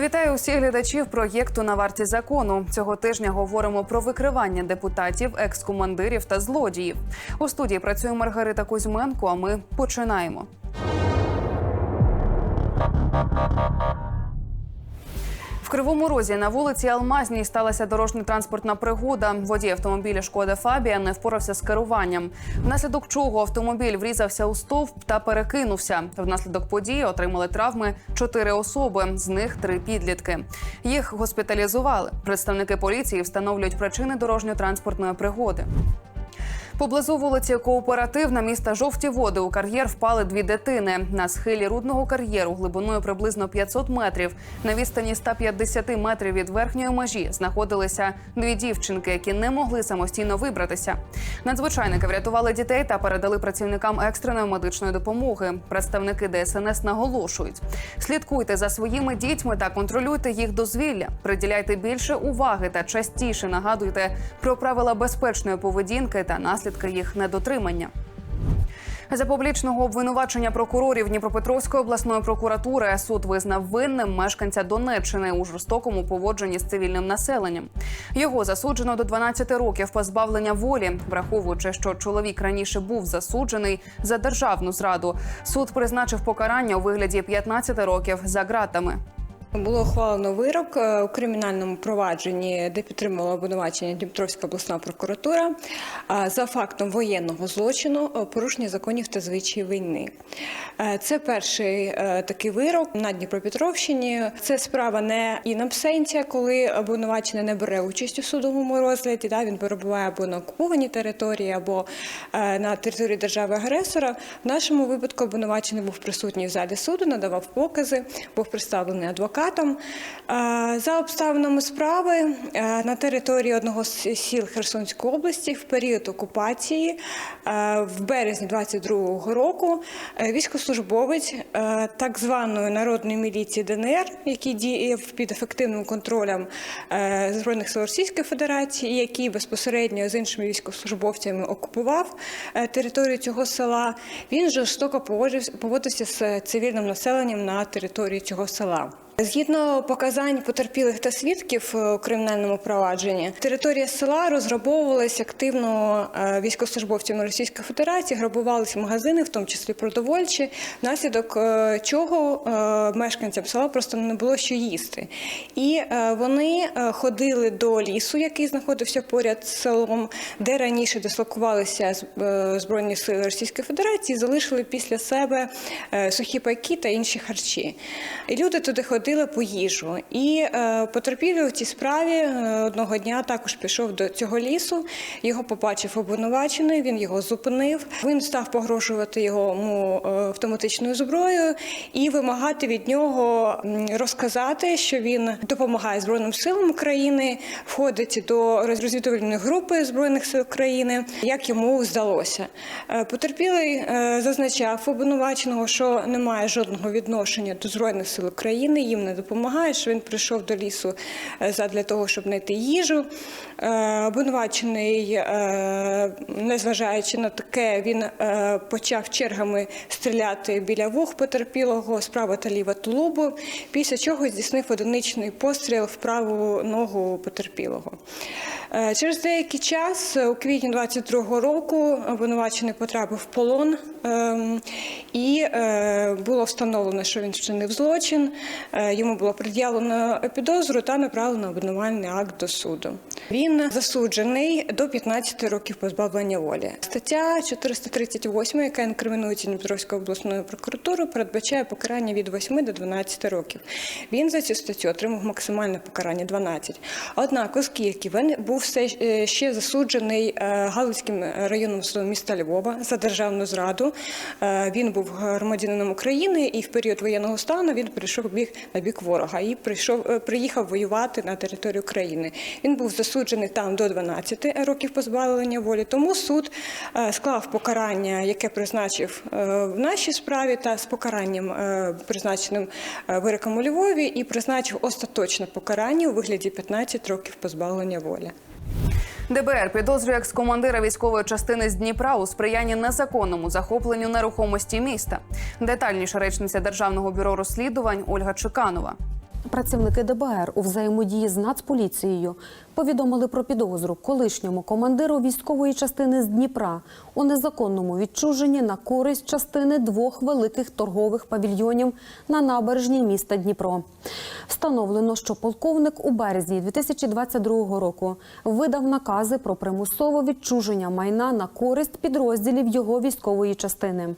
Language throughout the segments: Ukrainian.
Вітаю усіх глядачів проєкту на варті закону. Цього тижня говоримо про викривання депутатів, екс-командирів та злодіїв. У студії працює Маргарита Кузьменко. А ми починаємо. Кривому Розі на вулиці Алмазній сталася дорожньо-транспортна пригода. Водій автомобіля Шкода Фабія не впорався з керуванням. Внаслідок чого автомобіль врізався у стовп та перекинувся. Внаслідок події отримали травми чотири особи, з них три підлітки. Їх госпіталізували. Представники поліції встановлюють причини дорожньо-транспортної пригоди. Поблизу вулиці Кооперативна міста Жовті Води у кар'єр впали дві дитини. На схилі рудного кар'єру глибиною приблизно 500 метрів. На відстані 150 метрів від верхньої межі знаходилися дві дівчинки, які не могли самостійно вибратися. Надзвичайники врятували дітей та передали працівникам екстреної медичної допомоги. Представники ДСНС наголошують: слідкуйте за своїми дітьми та контролюйте їх дозвілля. Приділяйте більше уваги та частіше нагадуйте про правила безпечної поведінки та наслідки їх недотримання. За публічного обвинувачення прокурорів Дніпропетровської обласної прокуратури суд визнав винним мешканця Донеччини у жорстокому поводженні з цивільним населенням. Його засуджено до 12 років позбавлення волі, враховуючи, що чоловік раніше був засуджений за державну зраду. Суд призначив покарання у вигляді 15 років за ґратами. Було ухвалено вирок е, у кримінальному провадженні, де підтримувала обвинувачення Дніпровська обласна прокуратура за фактом воєнного злочину е, порушення законів та звичаїв війни. Е, Це перший такий вирок на Дніпропетровщині. Це справа не absentia, коли обвинувачений не бере участь у судовому розгляді. Да, він перебуває або на окупованій території, або на території держави-агресора. В нашому випадку обвинувачений був присутній в залі суду, надавав покази, був представлений адвокатом. Е, За обставинами справи е, на території одного з сіл Херсонської області в період окупації е, в березні 22-го року військовослужбовець е, так званої народної міліції ДНР, який діяв під ефективним контролем Збройних сил Російської Федерації, який безпосередньо з іншими військовослужбовцями окупував територію цього села, він жорстоко поводився з цивільним населенням на території цього села. Згідно показань потерпілих та свідків е, у кримінальному провадженні, територія села розграбовувалась активно е, військовослужбовцями Російської Федерації, грабувалися магазини, в тому числі продовольчі, внаслідок е, чого мешканцям села просто не було що їсти. І вони ходили до лісу, який знаходився поряд з селом, де раніше дислокувалися збройні сили Російської Федерації, залишили після себе сухі пайки та інші харчі. І люди туди ходили по їжу. І е, потерпілий у цій справі е, одного дня також пішов до цього лісу. Його побачив обвинувачений, він його зупинив. Він став погрожувати йому е, автоматичною зброєю і вимагати від нього розказати, що він допомагає Збройним силам України, входить до розвідувальної групи Збройних сил України, як йому здалося. Потерпілий зазначав обвинуваченого, що не має жодного відношення до Збройних сил України, їм не допомагає, що він прийшов до лісу е, задля того, щоб знайти їжу. Е, Обвинувачений, е, незважаючи на таке, він почав чергами стріляти біля вух потерпілого, справа та ліва тулубу, після чого здійснив одиничний постріл в праву ногу потерпілого. Через деякий час, у квітні 22-го року, обвинувачений потрапив в полон ем, і було встановлено, що він вчинив злочин. Йому було пред'явлено підозру та направлено обвинувальний акт до суду. Він засуджений до 15 років позбавлення волі. Стаття 438, яка інкримінується Дніпровською обласною прокуратурою, передбачає покарання від 8 до 12 років. Він за цю статтю отримав максимальне покарання 12. Однак, оскільки він був все е, ще засуджений е, Галицьким районним судом міста Львова за державну зраду, е, він був громадянином України і в період воєнного стану він прийшов біг на бік ворога і прийшов, е, приїхав воювати на територію України. Він був засуджений там до 12 років позбавлення волі. Тому суд е, склав покарання, яке призначив е, в нашій справі, та з покаранням призначеним вироком у Львові, і призначив остаточне покарання у вигляді 15 років позбавлення волі. ДБР підозрює екс-командира військової частини з Дніпра у сприянні незаконному захопленню нерухомості міста. Детальніше речниця Державного бюро розслідувань Ольга Чеканова. Працівники ДБР у взаємодії з Нацполіцією повідомили про підозру колишньому командиру військової частини з Дніпра у незаконному відчуженні на користь частини двох великих торгових павільйонів на набережній міста Дніпро. Встановлено, що полковник у березні 2022 року видав накази про примусове відчуження майна на користь підрозділів його військової частини.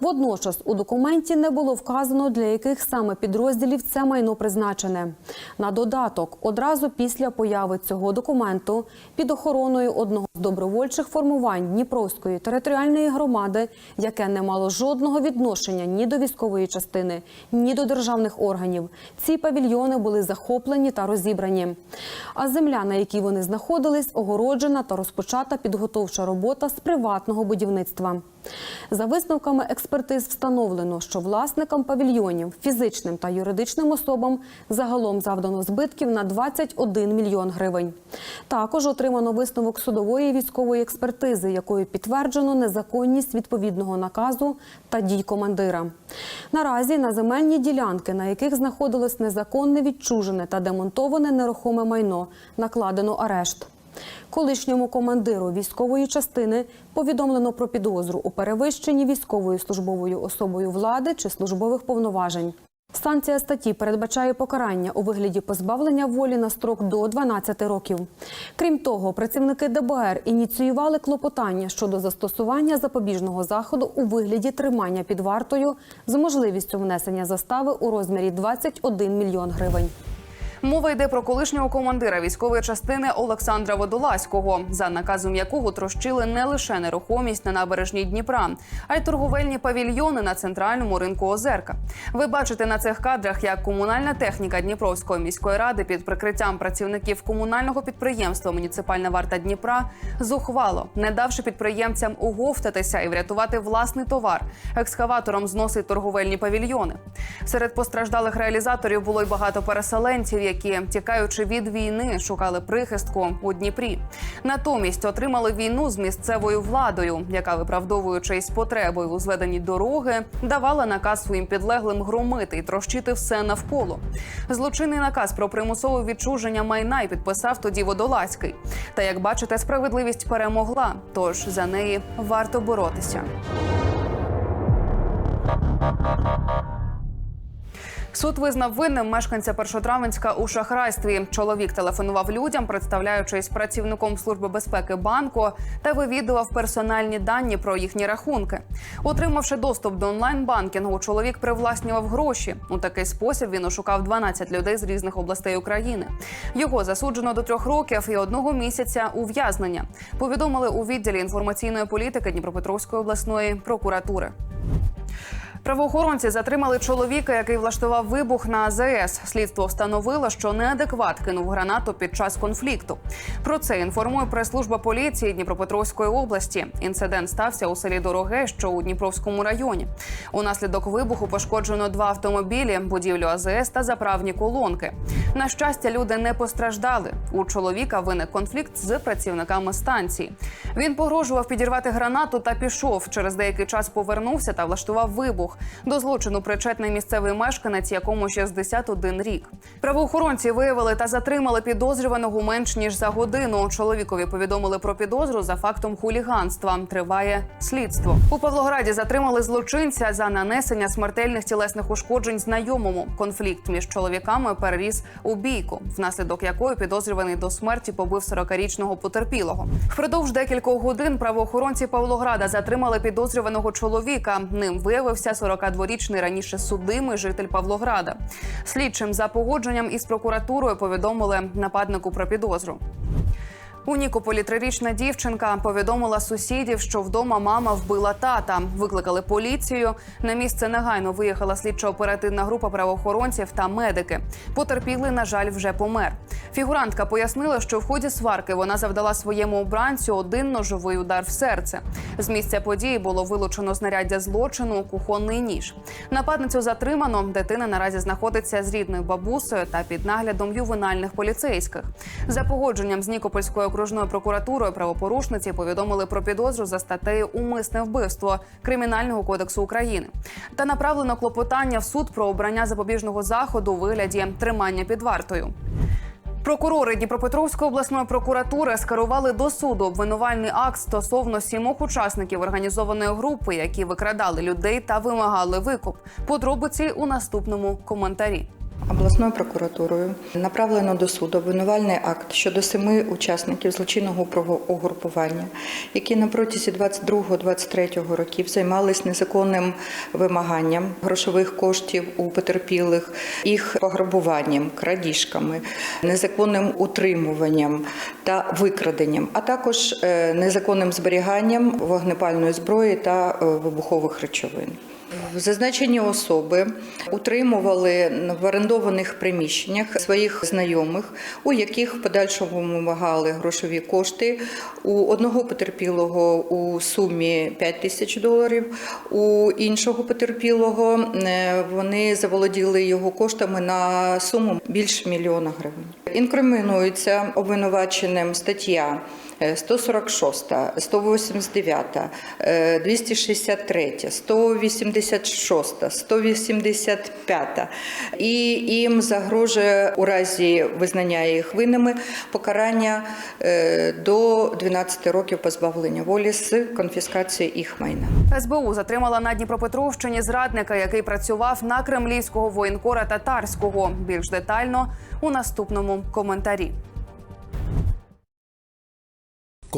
Водночас у документі не було вказано, для яких саме підрозділів це майно призначене. На додаток, одразу після появи цього документу під охороною одного з добровольчих формувань Дніпровської територіальної громади, яке не мало жодного відношення ні до військової частини, ні до державних органів. Ці павільйони були захоплені та розібрані. А земля, на якій вони знаходились, огороджена та розпочата підготовча робота з приватного будівництва. За висновками експертиз встановлено, що власникам павільйонів, фізичним та юридичним особам загалом завдано збитків на 21 мільйон гривень. Також отримано висновок судової військової експертизи, якою підтверджено незаконність відповідного наказу та дій командира. Наразі на земельні ділянки, на яких знаходилось незаконне відчужене та демонтоване нерухоме майно, накладено арешт. Колишньому командиру військової частини повідомлено про підозру у перевищенні військовою службовою особою влади чи службових повноважень. Санкція статті передбачає покарання у вигляді позбавлення волі на строк до 12 років. Крім того, працівники ДБР ініціювали клопотання щодо застосування запобіжного заходу у вигляді тримання під вартою з можливістю внесення застави у розмірі 21 мільйон гривень. Мова йде про колишнього командира військової частини Олександра Водолазького, за наказом якого трощили не лише нерухомість на набережній Дніпра, а й торговельні павільйони на центральному ринку Озерка. Ви бачите на цих кадрах, як комунальна техніка Дніпровської міської ради під прикриттям працівників комунального підприємства Муніципальна варта Дніпра зухвало, не давши підприємцям уговтатися і врятувати власний товар, екскаватором зносить торговельні павільйони. Серед постраждалих реалізаторів було й багато переселенців, які, тікаючи від війни, шукали прихистку у Дніпрі. Натомість отримали війну з місцевою владою, яка, виправдовуючись потребою у зведенні дороги, давала наказ своїм підлеглим громити і трощити все навколо. Злочинний наказ про примусове відчуження майна і підписав тоді Водолазький. Та як бачите, справедливість перемогла, тож за неї варто боротися. Суд визнав винним мешканця Першотравенська у шахрайстві. Чоловік телефонував людям, представляючись працівником служби безпеки банку, та вивідував персональні дані про їхні рахунки. Отримавши доступ до онлайн-банкінгу, чоловік привласнював гроші. У такий спосіб він ошукав 12 людей з різних областей України. Його засуджено до трьох років і одного місяця ув'язнення. Повідомили у відділі інформаційної політики Дніпропетровської обласної прокуратури. Правоохоронці затримали чоловіка, який влаштував вибух на АЗС. Слідство встановило, що неадекват кинув гранату під час конфлікту. Про це інформує прес-служба поліції Дніпропетровської області. Інцидент стався у селі Дороге, що у Дніпровському районі. Унаслідок вибуху пошкоджено два автомобілі, будівлю АЗС та заправні колонки. На щастя, люди не постраждали. У чоловіка виник конфлікт з працівниками станції. Він погрожував підірвати гранату та пішов. Через деякий час повернувся та влаштував вибух. До злочину причетний місцевий мешканець, якому 61 рік. Правоохоронці виявили та затримали підозрюваного менш ніж за годину. Чоловікові повідомили про підозру за фактом хуліганства. Триває слідство. У Павлограді затримали злочинця за нанесення смертельних тілесних ушкоджень знайомому. Конфлікт між чоловіками переріс у бійку, внаслідок якої підозрюваний до смерті побив 40-річного потерпілого. Впродовж декількох годин правоохоронці Павлограда затримали підозрюваного чоловіка. Ним виявився 42-річний раніше судимий житель Павлограда. Слідчим за погодженням із прокуратурою повідомили нападнику про підозру. У Нікополі трирічна дівчинка повідомила сусідів, що вдома мама вбила тата. Викликали поліцію. На місце негайно виїхала слідчо-оперативна група правоохоронців та медики. Потерпілий, на жаль, вже помер. Фігурантка пояснила, що в ході сварки вона завдала своєму обранцю один ножовий удар в серце. З місця події було вилучено знаряддя злочину, кухонний ніж. Нападницю затримано. Дитина наразі знаходиться з рідною бабусею та під наглядом ювенальних поліцейських. За погодженням з Нікопольською окружною прокуратурою правопорушниці повідомили про підозру за статтею Умисне вбивство Кримінального кодексу України та направлено клопотання в суд про обрання запобіжного заходу у вигляді тримання під вартою. Прокурори Дніпропетровської обласної прокуратури скерували до суду обвинувальний акт стосовно сімох учасників організованої групи, які викрадали людей та вимагали викуп. Подробиці у наступному коментарі. Обласною прокуратурою направлено до суду обвинувальний акт щодо семи учасників злочинного угрупування, які на протязі 22-23 років займались незаконним вимаганням грошових коштів у потерпілих, їх пограбуванням, крадіжками, незаконним утримуванням та викраденням, а також е, незаконним зберіганням вогнепальної зброї та е, вибухових речовин. Зазначені особи утримували в орендованих приміщеннях своїх знайомих, у яких в подальшому вимагали грошові кошти. У одного потерпілого у сумі 5 тисяч доларів, у іншого потерпілого е, вони заволоділи його коштами на суму більше мільйона гривень. Інкримінується обвинуваченим стаття. 146, 189, е, 263, 186, 185. І їм загрожує у разі визнання їх винними покарання е, до 12 років позбавлення волі з конфіскацією їх майна. СБУ затримала на Дніпропетровщині зрадника, який працював на кремлівського воєнкора татарського. Більш детально у наступному коментарі.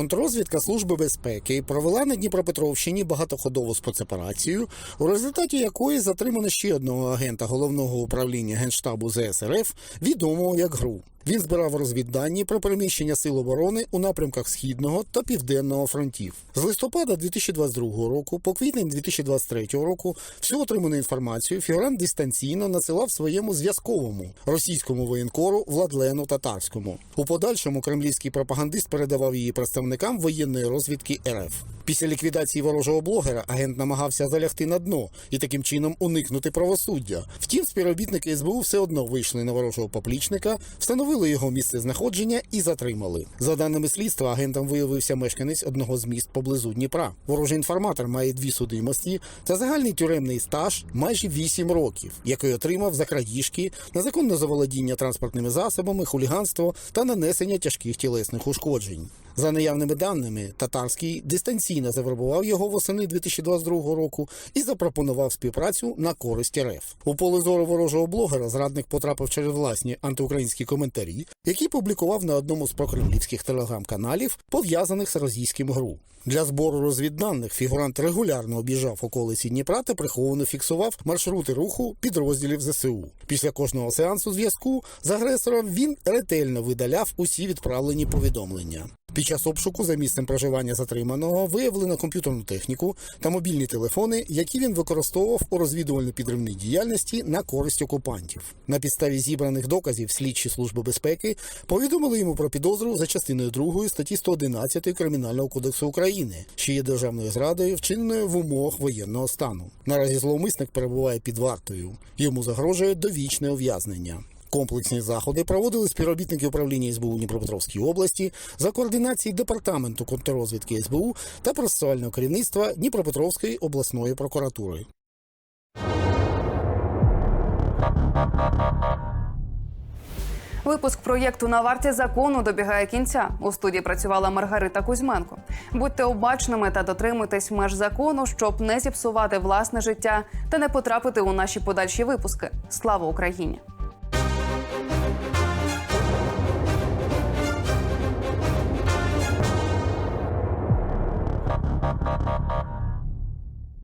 Контррозвідка Служби безпеки провела на Дніпропетровщині багатоходову спецоперацію, у результаті якої затримано ще одного агента головного управління генштабу ЗСРФ, відомого як ГРУ. Він збирав розвіддані про переміщення сил оборони у напрямках східного та південного фронтів. З листопада 2022 року по квітень 2023 року всю отриману інформацію фігурант дистанційно надсилав своєму зв'язковому російському воєнкору Владлену Татарському. У подальшому кремлівський пропагандист передавав її представникам воєнної розвідки РФ. Після ліквідації ворожого блогера агент намагався залягти на дно і таким чином уникнути правосуддя. Втім, співробітники СБУ все одно вийшли на ворожого поплічника, встановили його місце знаходження і затримали. За даними слідства, агентом виявився мешканець одного з міст поблизу Дніпра. Ворожий інформатор має дві судимості та загальний тюремний стаж майже 8 років, який отримав за крадіжки, незаконне заволодіння транспортними засобами, хуліганство та нанесення тяжких тілесних ушкоджень. За наявними даними, татарський дистанційно завербував його восени 2022 року і запропонував співпрацю на користь РФ. У поле зору ворожого блогера зрадник потрапив через власні антиукраїнські коментарі, які публікував на одному з прокремлівських телеграм-каналів, пов'язаних з російським ГРУ. Для збору розвідданих фігурант регулярно об'їжджав околиці Дніпра та приховано фіксував маршрути руху підрозділів ЗСУ. Після кожного сеансу зв'язку з агресором він ретельно видаляв усі відправлені повідомлення. Під час обшуку за місцем проживання затриманого виявлено комп'ютерну техніку та мобільні телефони, які він використовував у розвідувально-підривній діяльності на користь окупантів. На підставі зібраних доказів слідчі служби безпеки повідомили йому про підозру за частиною 2 статті 111 Кримінального кодексу України, що є державною зрадою, вчиненою в умовах воєнного стану. Наразі зловмисник перебуває під вартою. Йому загрожує довічне ув'язнення. Комплексні заходи проводили співробітники управління СБУ Дніпропетровській області за координації департаменту контррозвідки СБУ та процесуального керівництва Дніпропетровської обласної прокуратури. Випуск проєкту на варті закону добігає кінця. У студії працювала Маргарита Кузьменко. Будьте обачними та дотримуйтесь меж закону, щоб не зіпсувати власне життя та не потрапити у наші подальші випуски. Слава Україні!